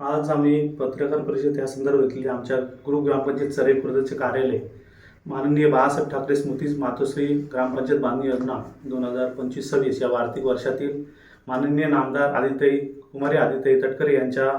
आज आम्ही पत्रकार परिषद या संदर्भातली आमच्या गुरु ग्रामपंचायत सरे खुर्दचे कार्यालय माननीय बाळासाहेब ठाकरे स्मृती मातोश्री ग्रामपंचायत बांधणी योजना दोन हजार पंचवीस सव्वीस या आर्थिक वर्षातील माननीय नामदार आदित्यई कुमारी आदित्यई तटकरे यांच्या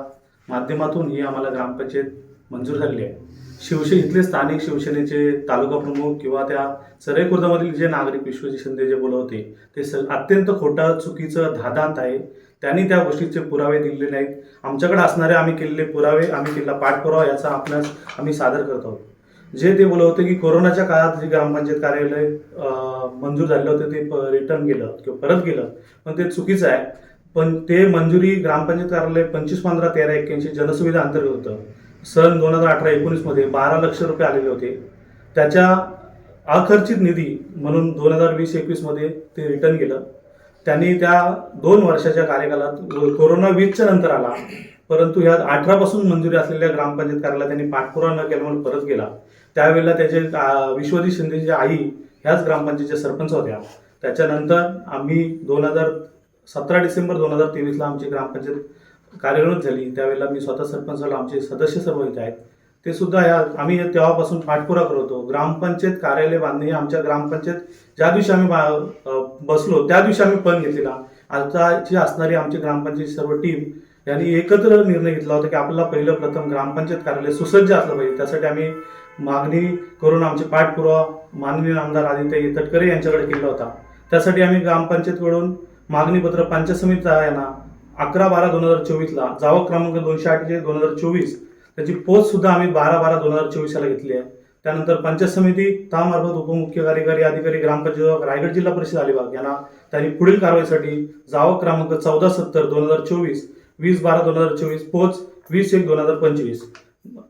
माध्यमातून ही आम्हाला ग्रामपंचायत मंजूर झालेली आहे. शिवसे इथले स्थानिक शिवसेनेचे तालुका प्रमुख किंवा त्या सरे खुर्दामधील जे नागरिक विश्वजी शिंदे जे बोलवते ते स अत्यंत खोटं चुकीचं धादांत आहे. त्यांनी त्या गोष्टीचे पुरावे दिलेले नाहीत. आमच्याकडे असणारे आम्ही केलेले पुरावे आम्ही केलेला पाठपुरावा याचा आपणास आम्ही सादर करत. आहोत जे ते बोलवते की कोरोनाच्या काळात जे ग्रामपंचायत कार्यालय मंजूर झालेलं होतं ते रिटर्न गेलं किंवा परत गेलं. पण ते चुकीचं आहे. पण ते मंजुरी ग्रामपंचायत कार्यालय पंचवीस पंधरा तेरा एक्क्याऐंशी जनसुविधा अंतर्गत होतं. सन दोन हजार अठरा एकोणीसमध्ये बारा लक्ष रुपये आलेले होते. त्याच्या अखर्चित निधी म्हणून दोन हजार वीस एकवीसमध्ये ते रिटर्न गेलं त्यांनी त्या दोन वर्षाच्या कार्यकालात कोरोना वीसच्या नंतर आला परंतु ह्या अठरापासून मंजुरी असलेल्या ग्रामपंचायत कार्यालयाला त्यांनी पाठपुरावा न केल्यामुळे परत गेला. त्यावेळेला त्याचे अं, विश्वजी शिंदेची आई ह्याच ग्रामपंचायतीच्या सरपंच होत्या. त्याच्यानंतर आम्ही दोन हजार सतरा डिसेंबर दोन हजार तेवीसला आमची ग्रामपंचायत कार्यरत झाली. त्यावेळेला मी स्वतः सरपंच झालो. आमचे सदस्य सर्व इथे आहेत. ते सुद्धा या आम्ही तेव्हापासून पाठपुरा करतो. ग्रामपंचायत कार्यालय बांधणे आमच्या ग्रामपंचायत ज्या दिवशी आम्ही बा- बसलो त्या दिवशी आम्ही पण घेतलेला. आताची असणारी आमची ग्रामपंचायत सर्व टीम यांनी एकत्र निर्णय घेतला होता की आपल्याला पहिलं प्रथम ग्रामपंचायत कार्यालय सुसज्ज असलं पाहिजे. त्यासाठी आम्ही मागणी करून आमचे पाठपुरावा माननीय आमदार आदित्य तटकरे यांच्याकडे केला होता. त्यासाठी आम्ही ग्रामपंचायतकडून मागणीपत्र पंचायत समिती यांना अकरा बारा दोन हजार चोवीसला जावक क्रमांक दोनशे अठ्ठेचाळीस दोन हजार चोवीस. त्याची पोचसुद्धा आम्ही बारा बारा दोन हजार चोवीसला घेतली आहे. त्यानंतर पंचायत समिती त्यामार्फत उपमुख्य कार्यकारी अधिकारी ग्रामपंचायत रायगड जिल्हा परिषद अलिबाग यांना त्यांनी पुढील कारवाईसाठी जावक क्रमांक चौदा सत्तर दोन हजार चोवीस वीस बारा दोन हजार चोवीस पोच वीस एक दोन हजार पंचवीस.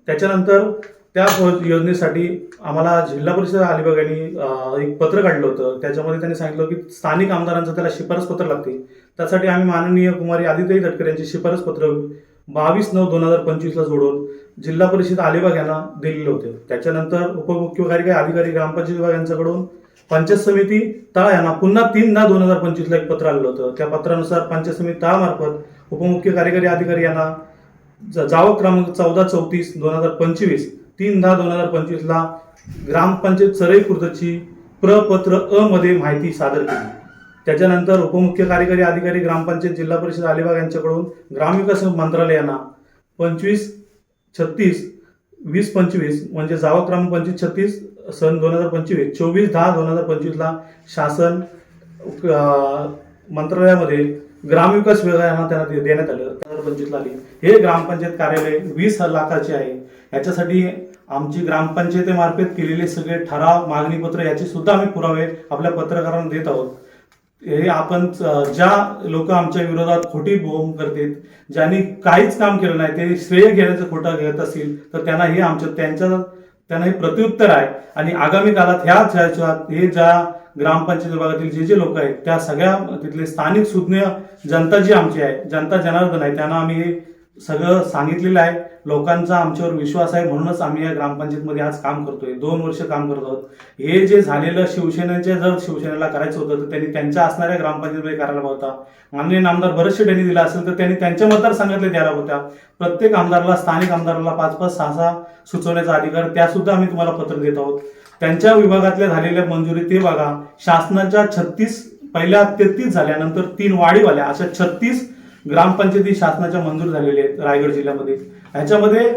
त्याच्यानंतर त्या योजनेसाठी आम्हाला जिल्हा परिषद अलिबाग यांनी एक पत्र काढलं होतं. त्याच्यामध्ये त्यांनी सांगितलं की स्थानिक आमदारांचं त्याला शिफारस पत्र लागते त्यासाठी आम्ही माननीय कुमारी आदित्य तटकर यांची शिफारस पत्र बावीस नऊ दोन हजार पंचवीसला जोडून जिल्हा परिषद अलिबाग यांना दिलेले होते. त्याच्यानंतर उपमुख्य कार्यकारी अधिकारी ग्रामपंचायत विभाग यांच्याकडून पंचायत समिती तळा यांना पुन्हा तीन ना दोन हजार पंचवीसला एक पत्र आलेलं होतं. त्या पत्रानुसार पंचायत समिती तळामार्फत उपमुख्य कार्यकारी अधिकारी यांना ज- क्रमांक चौदा चौतीस दोन हजार पंचवीस तीन दहा दोन हजार पंचवीसला ग्रामपंचायत सरई खुर्दची प्रपत्र अ मध्ये माहिती सादर केली. त्याच्यानंतर उपमुख्य कार्यकारी अधिकारी ग्रामपंचायत जिल्हा परिषद अलिबाग यांच्याकडून ग्रामविकास मंत्रालय पंचवीस छत्तीस वीस पंचवीस म्हणजे जावक क्रमांक पंचवीस छत्तीस सन दोन हजार पंचवीस चोवीस दहा दोन हजार पंचवीसला शासन मंत्रालयामध्ये ग्रामविकास विभागांना त्यांना देण्यात आलं. दोन आली हे ग्रामपंचायत कार्यालय वीस लाखाचे आहे. याच्यासाठी आमची ग्रामपंचायतीमार्फत केलेले सगळे ठराव मागणीपत्र याचे सुद्धा आम्ही पुरावे आपल्या पत्रकारांना देत आहोत. हे आपण ज्या लोक आमच्या विरोधात खोटी बोंब करतात ज्यांनी काहीच काम केलं नाही ते श्रेय घेण्याचं खोटं घेत असतील तर त्यांना हे आमच्या त्यांच्या त्यांना हे प्रत्युत्तर आहे. आणि आगामी काळात ह्याच ह्याच्यात हे ज्या ग्रामपंचायत विभागातील जे जे लोक आहेत त्या सगळ्या तिथले स्थानिक सुज्ञ जनता जी आमची आहे जनता जनार्दन आहे त्यांना आम्ही हे सगळं सांगितलेलं आहे. लोकांचा आमच्यावर विश्वास आहे म्हणूनच आम्ही या ग्रामपंचायतमध्ये आज काम करतोय. दोन वर्ष काम करत आहोत. हे जे झालेलं शिवसेनेचे जर शिवसेनेला करायचं होतं तर त्यांनी त्यांच्या असणाऱ्या ग्रामपंचायतमध्ये करायला होता. माननीय आमदार बरेचसे त्यांनी दिला असेल तर त्यांनी त्यांच्या मतदारसंघातले द्यायला होत्या. प्रत्येक आमदाराला स्थानिक आमदाराला पाच पाच सहा सहा सुचवण्याचा अधिकार त्या सुद्धा आम्ही तुम्हाला पत्र देत आहोत. त्यांच्या विभागातल्या झालेल्या मंजुरी ते बघा. शासनाच्या छत्तीस पहिल्या तेहतीस झाल्यानंतर तीन तीन वाढीवाल्या अशा छत्तीस ग्रामपंचायती शासनाच्या मंजूर झालेल्या आहेत रायगड जिल्ह्यामध्ये. ह्याच्यामध्ये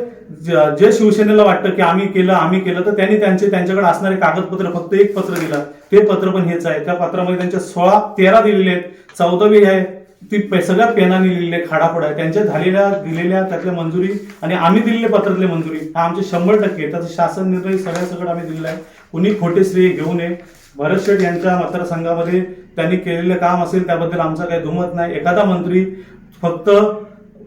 जे शिवसेनेला वाटतं की आम्ही केलं आम्ही केलं तर त्यांनी त्यांचे त्यांच्याकडे असणारे कागदपत्र फक्त एक पत्र दिलं. ते पत्र पण हेच आहे. त्या पत्रामध्ये त्यांच्या सोळा तेरा दिलेले आहेत. चौदावी आहे. ती सगळ्या पेनाने लिहिलेले खाडापड आहे. त्यांच्या झालेल्या दिलेल्या त्यातल्या मंजुरी आणि आम्ही दिलेले पत्रातले मंजुरी हा आमचे शंभर टक्के त्याचा शासन निर्णय सगळ्या सगळं आम्ही दिलेला आहे. कुणी खोटे श्रेय घेऊ नये. भरत शेठ यांच्या मतदारसंघामध्ये त्यांनी केलेलं काम असेल त्याबद्दल आमचा काही दुमत नाही. एखादा मंत्री फक्त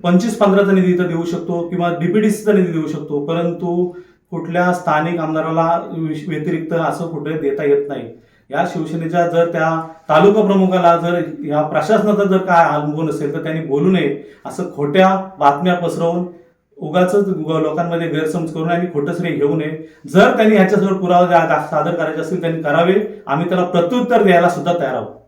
पंचवीस पंधराचा निधी इथं देऊ शकतो किंवा डीपीडीसीचा निधी देऊ शकतो. परंतु कुठल्या स्थानिक आमदाराला व्यतिरिक्त असं कुठे देता येत नाही. या शिवसेनेच्या जर त्या तालुका प्रमुखाला जर या प्रशासनाचा जर काय अनुभव नसेल तर त्यांनी बोलू नये असं खोट्या बातम्या पसरवून उगाच लोकांमध्ये गैरसमज करून आणि खोटं श्रेय घेऊ नये. जर त्यांनी ह्याच्यासमोर पुरावा द्या- सादर करायचे असतील त्यांनी करावे. आम्ही त्याला प्रत्युत्तर द्यायला सुद्धा तयार आहोत.